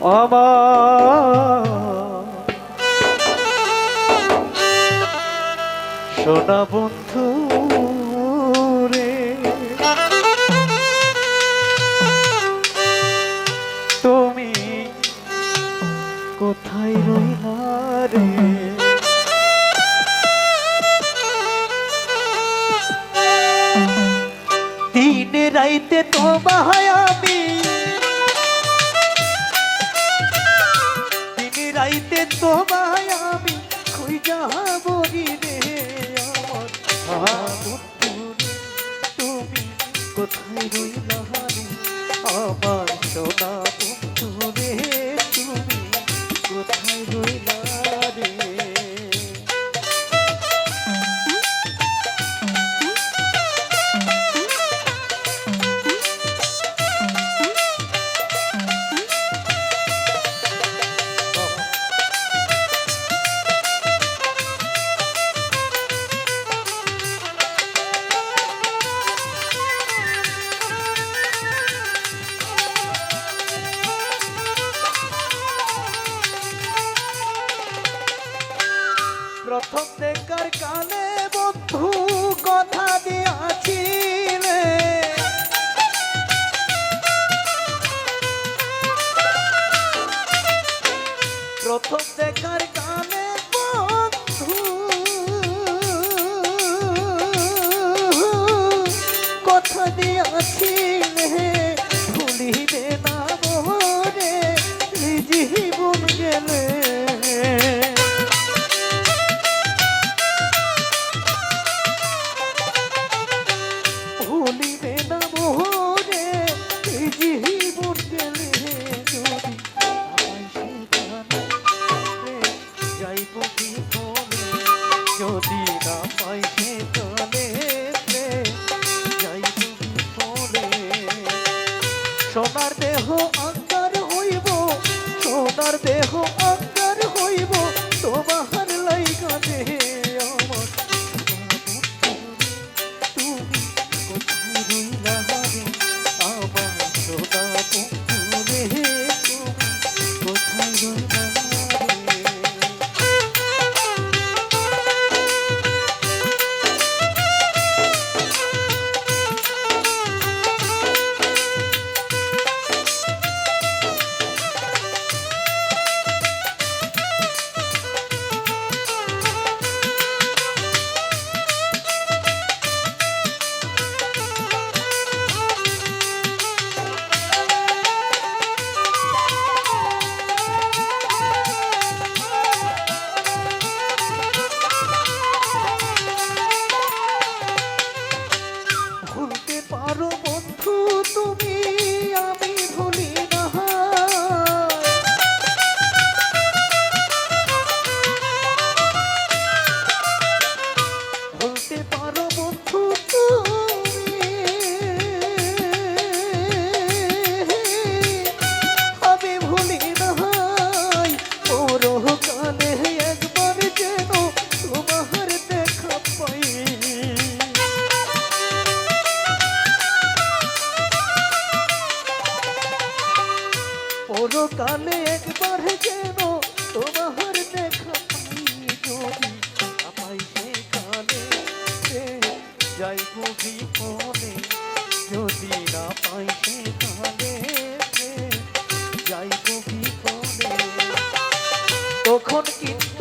আমার সোনা বন্ধু রে তুমি কোথায় রইলারে দিন রাইতে তোমায় আমি তোমায় আমি খুঁজে যাব? কালে অন্তর হইব সোনার দেহ যাই কবি ফলে যদি না পাই সে কালে যাই কবি ফলে তখন কিছু